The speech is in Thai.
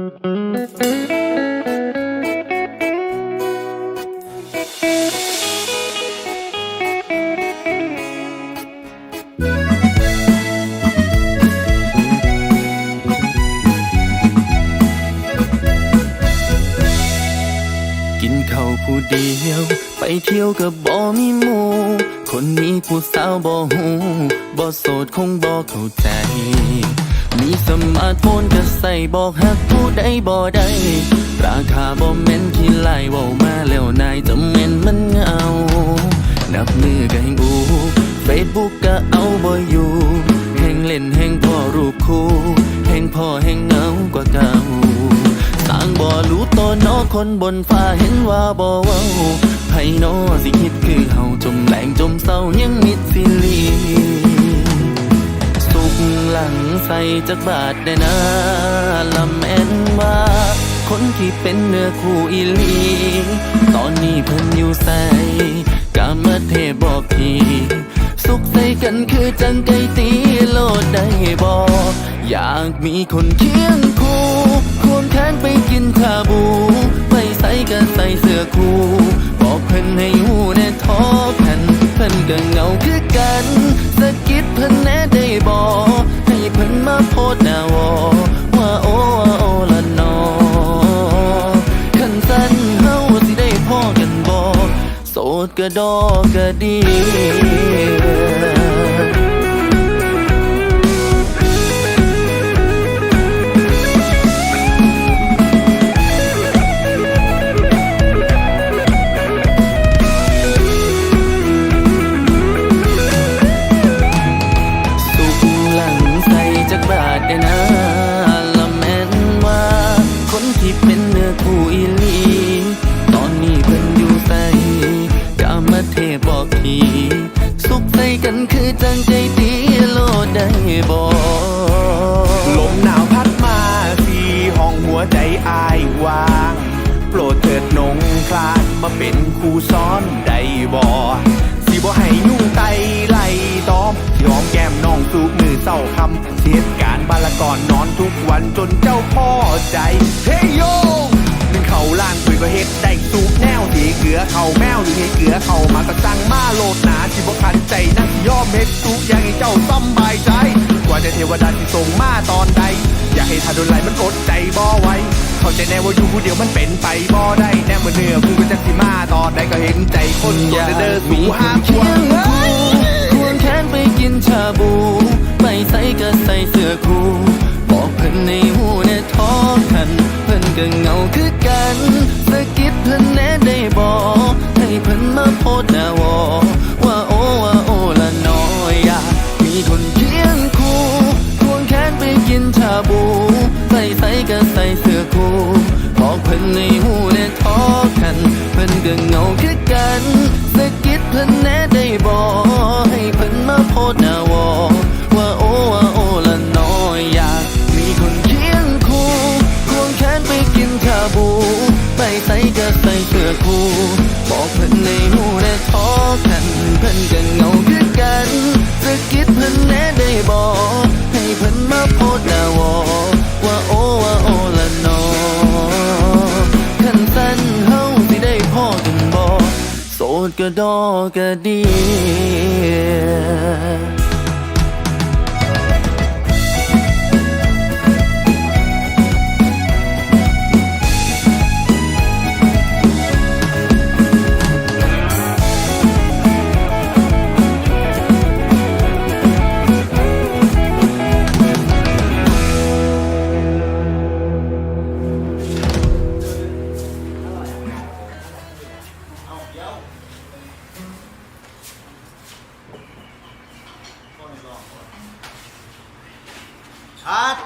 กินข้าวผู้เดียว ไปเที่ยวกับบ่มีหมู่คนนี้ผู้สาวบ่หูบ่โสดคงบ่เข้าใจ สมาร์ทโฟนก็ใส่บอกหักผู้ใดบ่ได้ ราคาบ่แม่นที่ไล่ว้ามาแล้วนายจะแม่นมันเหงานับมือก็แห่งอูเฟซบุ๊กก็เอาบ่อยู่แห่งเล่นแห่งพ่อรูปคู่แห่งพ่อแห่งเงากว่าเก่าต่างบ่รู้ตัวนอคนบนฟ้าเห็นว่าบ่เว้าไผนอสิคิดคือเฮาจมแหลงจมเศร้ายังมิดสิลี หลังใส่จักบาทได้นะลำแม่นว่า คนที่เป็นเนื้อคู่อีลี ตอนนี้เพิ่นอยู่ใส่กามาเทบอกทีสุขใส่กันคือจังไกตีโลดได้บอกอยากมีคนเคียงคู่ควงแขนไปกินชาบู ไปใส่กันใส่เสื้อคู่บอกเพิ่นให้หูแน่ทอ โสดก็ดอกก็ดีสุกหลังใสจักบาทได้นะ เทบอกทีสุขใส่กันคือจังใจตีโลดได้บอกลมหนาวพัดมาทีห้องหัวใจอายว่างโปรดเถิดนงคลานมาเป็นครูซ้อนได้บ่สิบ่ให้ยุ่งไตไล่ตอมที่หอมแก้มน้องสูบมือเศร้าคำเหตุการณ์บาละก่อนนอนทุกวันจนเจ้าพ่อใจ เฮยโย เกลือเขาแมวหรือให้เกลือเขามาก็สั่งมาโลดหนาที่บ่คันใจนักยอมเฮ็ดทุกอย่างให้เจ้าสำบายใจ กว่าจะเทวดาที่ส่งมาตอนใด อยากให้ทาโดนไหลมันอดใจบ่ไหวเข้าใจแน่ว่าอยู่ผู้เดียวมันเป็นไปบ่ได้แน่เมื่อเนื้อกูก็จะสิมาตอนใดก็เห็นใจคนโสดเด้อสู่หาเคีควยงคู่ควงแขนไปกินชาบู ไปใส่ก็ใส่เสื้อคู่ ดนาวอว่าโอว่าโอ้ละน้อยอยากมีคนเคียงคู่ควงแขนไปกินชาบู ใส่ใส่ก็ใส่เสื้อคู่บอกเพิ่นในหู ดก็ดอกก็ดี ด